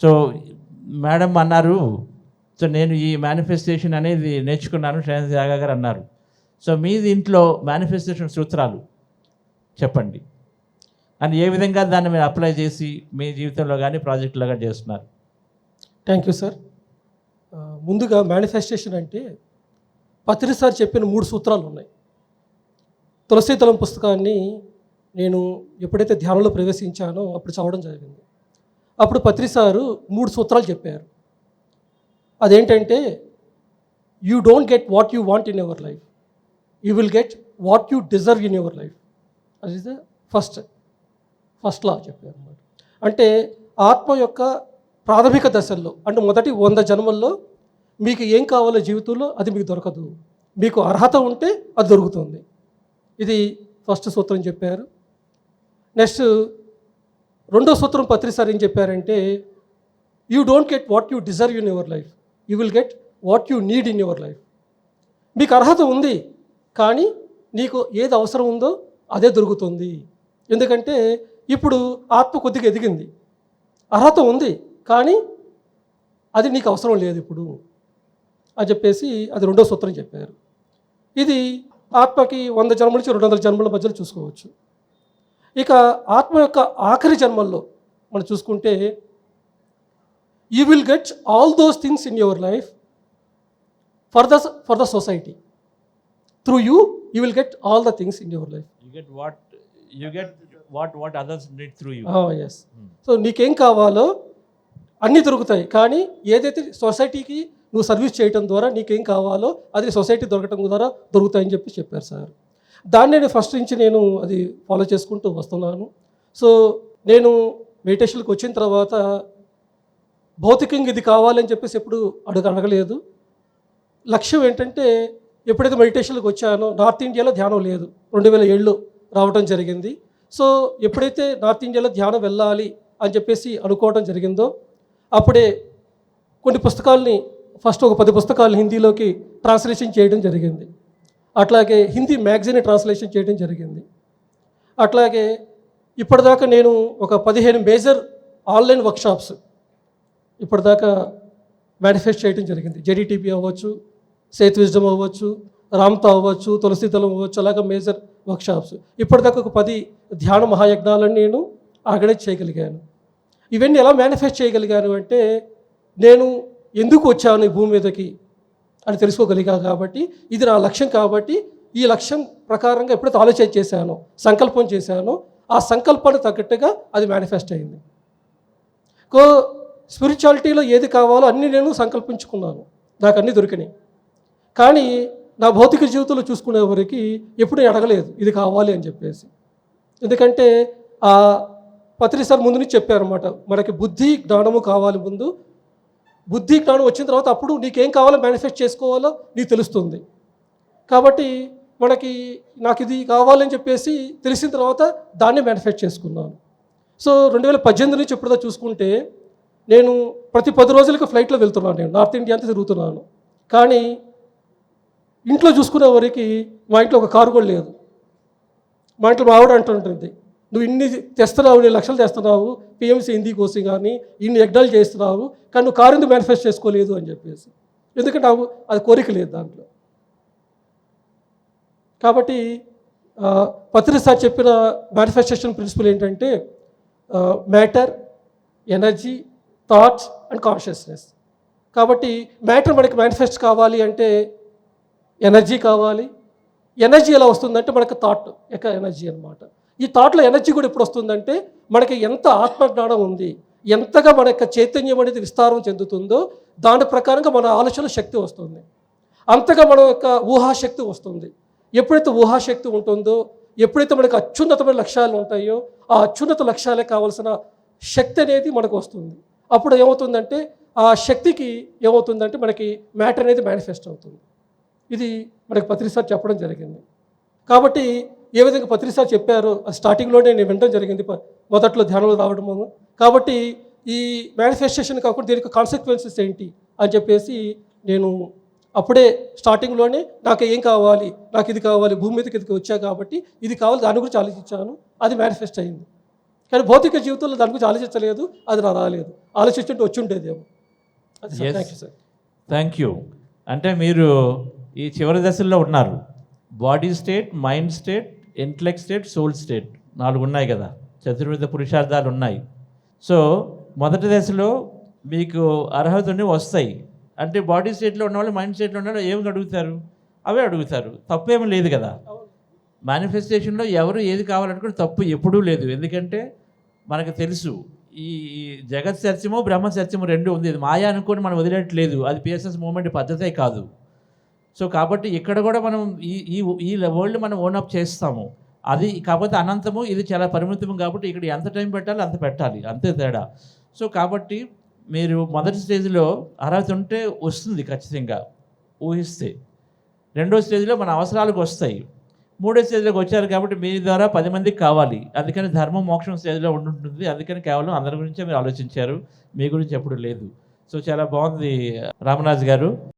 So madam అన్నారు so నేను ఈ మేనిఫెస్టేషన్ అనేది నేర్చుకున్నాను శ్రేణ త్యాగ గారు అన్నారు. సో మీ దీంట్లో మేనిఫెస్టేషన్ సూత్రాలు చెప్పండి. అని ఏ విధంగా దాన్ని మీరు అప్లై చేసి మీ జీవితంలో కానీ ప్రాజెక్టులో కానీ చేస్తున్నారు? థ్యాంక్ యూ సార్ ముందుగా మేనిఫెస్టేషన్ అంటే పత్రి సార్ చెప్పిన మూడు సూత్రాలు ఉన్నాయి. తులసీతలం పుస్తకాన్ని నేను ఎప్పుడైతే ధ్యానంలో ప్రవేశించానో అప్పుడు చదవడం జరిగింది. అప్పుడు పత్రి సారు మూడు సూత్రాలు చెప్పారు. అదేంటంటే you don't get what you want in your life you will get what you deserve in your life అది ద ఫస్ట్ ఫస్ట్ లా చెప్పారు అన్నమాట. అంటే ఆత్మ యొక్క ప్రాథమిక దశల్లో అంటే మొదటి వంద జన్మల్లో మీకు ఏం కావాలో జీవితంలో అది మీకు దొరకదు. మీకు అర్హత ఉంటే అది దొరుకుతుంది. ఇది ఫస్ట్ సూత్రం చెప్పారు. నెక్స్ట్ రెండో సూత్రం పత్రి సార్ ఏం చెప్పారంటే you don't get what you deserve in your life you will get what you need in your life మీకు అర్హత ఉంది కానీ నీకు ఏది అవసరం ఉందో అదే దొరుకుతుంది. ఎందుకంటే ఇప్పుడు ఆత్మ కొద్దిగా ఎదిగింది. అర్హత ఉంది కానీ అది నీకు అవసరం లేదు ఇప్పుడు అని చెప్పేసి అది రెండో సూత్రం చెప్పారు. ఇది ఆత్మకి వంద జన్మల నుంచి రెండు వందల జన్మల మధ్యలో చూసుకోవచ్చు. ఇక ఆత్మ యొక్క ఆఖరి జన్మల్లో మనం చూసుకుంటే you will get all those things in your life for the for the society through you you will get all the things in your life you get what you get what what others need through you yes so నీకేం కావాలో అన్నీ దొరుకుతాయి. కానీ ఏదైతే సొసైటీకి నువ్వు service చేయడం ద్వారా నీకేం కావాలో అది సొసైటీ దొరకటం ద్వారా దొరుకుతాయని చెప్పి చెప్పారు సార్. దాన్ని నేను ఫస్ట్ నుంచి నేను అది ఫాలో చేసుకుంటూ వస్తున్నాను. సో నేను మెడిటేషన్కి వచ్చిన తర్వాత భౌతికంగా ఇది కావాలని చెప్పేసి ఎప్పుడు అడుగు అడగలేదు. లక్ష్యం ఏంటంటే ఎప్పుడైతే మెడిటేషన్కి వచ్చానో నార్త్ ఇండియాలో ధ్యానం లేదు. రెండు వేల ఏళ్ళు రావడం జరిగింది. సో ఎప్పుడైతే నార్త్ ఇండియాలో ధ్యానం వెళ్ళాలి అని చెప్పేసి అనుకోవడం జరిగిందో అప్పుడే కొన్ని పుస్తకాలని ఫస్ట్ ఒక పది పుస్తకాలు హిందీలోకి ట్రాన్స్లేషన్ చేయడం జరిగింది. అట్లాగే హిందీ మ్యాగజైన్ ట్రాన్స్లేషన్ చేయడం జరిగింది. అట్లాగే ఇప్పటిదాకా నేను ఒక పదిహేను మేజర్ ఆన్లైన్ వర్క్షాప్స్ ఇప్పటిదాకా మేనిఫెస్ట్ చేయడం జరిగింది. జెడిటీపీ అవ్వచ్చు సేత్ విజ్డమ్ అవ్వచ్చు రామ్తా అవ్వచ్చు తులసీదళం అవ్వచ్చు అలాగే మేజర్ వర్క్షాప్స్. ఇప్పటిదాకా ఒక పది ధ్యాన మహాయజ్ఞాలను నేను ఆర్గనైజ్ చేయగలిగాను. ఇవన్నీ ఎలా మేనిఫెస్ట్ చేయగలిగాను అంటే నేను ఎందుకు వచ్చాను ఈ భూమి మీదకి? అని తెలుసుకోగలిగా కాబట్టి ఇది నా లక్ష్యం కాబట్టి ఈ లక్ష్యం ప్రకారంగా ఎప్పుడైతే ఆలోచన చేశానో సంకల్పం చేశానో ఆ సంకల్పాన్ని తగ్గట్టుగా అది మేనిఫెస్ట్ అయింది. కో స్పిరిచువాలిటీలో ఏది కావాలో అన్నీ నేను సంకల్పించుకున్నాను. నాకు అన్నీ దొరికినాయి. కానీ నా భౌతిక జీవితంలో చూసుకునే ఎప్పుడూ అడగలేదు ఇది కావాలి అని చెప్పేసి. ఎందుకంటే ఆ పత్రి సార్ ముందు నుంచి చెప్పారన్నమాట మనకి బుద్ధి జ్ఞానము కావాలి ముందు బుద్ధి జ్ఞానం వచ్చిన తర్వాత అప్పుడు నీకేం కావాలో మేనిఫెస్ట్ చేసుకోవాలో నీకు తెలుస్తుంది. కాబట్టి మనకి నాకు ఇది కావాలని చెప్పేసి తెలిసిన తర్వాత దాన్ని మేనిఫెస్ట్ చేసుకున్నాను. సో రెండు వేల పద్దెనిమిది నుంచి ఎప్పుడుదా చూసుకుంటే నేను ప్రతి పది రోజులకు ఫ్లైట్లో వెళ్తున్నాను నేను. నార్త్ ఇండియా అంతా తిరుగుతున్నాను. కానీ ఇంట్లో చూసుకునే వరకు మా ఇంట్లో ఒక కారు కూడా లేదు. మా ఇంట్లో మా ఆవిడ అంటుంటుంది నువ్వు ఇన్ని తెస్తున్నావు ఇన్ని లక్షలు తెస్తున్నావు పిఎంసీ హిందీ కోసం కానీ ఇన్ని ఎగ్డల్ చేస్తున్నావు కానీ నువ్వు కారు ఎందుకు మేనిఫెస్ట్ చేసుకోలేదు అని చెప్పేసి. ఎందుకంటే నాకు అది కోరిక లేదు దాంట్లో. కాబట్టి పత్రి సార్ చెప్పిన మేనిఫెస్టేషన్ ప్రిన్సిపల్ ఏంటంటే matter energy thoughts and consciousness కాబట్టి మ్యాటర్ మనకి మేనిఫెస్ట్ కావాలి అంటే ఎనర్జీ కావాలి. ఎనర్జీ ఎలా వస్తుందంటే మనకు థాట్ యొక్క ఎనర్జీ అనమాట ఈ థాట్లో ఎనర్జీ కూడా ఎప్పుడు వస్తుందంటే మనకి ఎంత ఆత్మజ్ఞానం ఉంది ఎంతగా మన యొక్క చైతన్యం అనేది విస్తారం చెందుతుందో దాని ప్రకారంగా మన ఆలోచన శక్తి వస్తుంది. అంతగా మన యొక్క ఊహాశక్తి వస్తుంది. ఎప్పుడైతే ఊహాశక్తి ఉంటుందో ఎప్పుడైతే మనకు అత్యున్నతమైన లక్ష్యాలు ఉంటాయో ఆ అత్యున్నత లక్ష్యాలే కావాల్సిన శక్తి అనేది మనకు వస్తుంది. అప్పుడు ఏమవుతుందంటే ఆ శక్తికి ఏమవుతుందంటే మనకి మ్యాటర్ అనేది మేనిఫెస్ట్ అవుతుంది. ఇది మనకి పత్రిసార్ చెప్పడం జరిగింది. కాబట్టి ఏ విధంగా పత్రిసార్ చెప్పారో అది స్టార్టింగ్లోనే నేను వినడం జరిగింది. మొదట్లో ధ్యానంలో రావడము కాబట్టి ఈ మేనిఫెస్టేషన్ కాకుండా దీనికి కాన్సిక్వెన్సెస్ ఏంటి అని చెప్పేసి నేను అప్పుడే స్టార్టింగ్లోనే నాకు ఏం కావాలి నాకు ఇది కావాలి భూమి మీదకి ఇది వచ్చా కాబట్టి ఇది కావాలి దాని గురించి ఆలోచించాను. అది మేనిఫెస్ట్ అయింది. కానీ భౌతిక జీవితంలో దాని గురించి ఆలోచించలేదు అది నా రాలేదు. ఆలోచించుంటే వచ్చి ఉండేదేమో అది. Thank you sir thank you అంటే మీరు ఈ చివరి దశల్లో ఉన్నారు. Body state mind state intellect state soul state నాలుగు ఉన్నాయి కదా. చతుర్విధ పురుషార్థాలు ఉన్నాయి. సో మొదటి దశలో మీకు అర్హత ఉండి వస్తాయి. అంటే బాడీ స్టేట్లో ఉన్న వాళ్ళు మైండ్ స్టేట్లో ఉన్న వాళ్ళు ఏమి అడుగుతారు? అవే అడుగుతారు. తప్పేమీ లేదు కదా. మేనిఫెస్టేషన్లో ఎవరు ఏది కావాలనుకుంటే తప్పు ఎప్పుడూ లేదు. ఎందుకంటే మనకు తెలుసు ఈ ఈ జగత్ సత్యము బ్రహ్మ సత్యము రెండు ఉంది. ఇది మాయా అనుకొని మనం వదిలేట్లేదు అది పిఎస్ఎస్ మూమెంట్ పద్ధతే కాదు. సో కాబట్టి ఇక్కడ కూడా మనం ఈ ఈ ఈ వరల్డ్ మనం ఓనప్ చేస్తాము. అది కాకపోతే అనంతము ఇది చాలా పరిమితం కాబట్టి ఇక్కడ ఎంత టైం పెట్టాలి అంత పెట్టాలి. అంతే తేడా. సో కాబట్టి మీరు మొదటి స్టేజ్లో అర్హత ఉంటే వస్తుంది ఖచ్చితంగా. ఊహిస్తే. రెండో స్టేజ్లో మన అవసరాలకు వస్తాయి. మూడో స్టేజ్లోకి వచ్చారు కాబట్టి మీ ద్వారా పది మందికి కావాలి. అందుకని ధర్మం మోక్షం స్టేజ్లో ఉంటుంటుంది అందుకని కేవలం అందరి గురించే మీరు ఆలోచించారు. మీ గురించి ఎప్పుడు లేదు. సో చాలా బాగుంది రామరాజు గారు.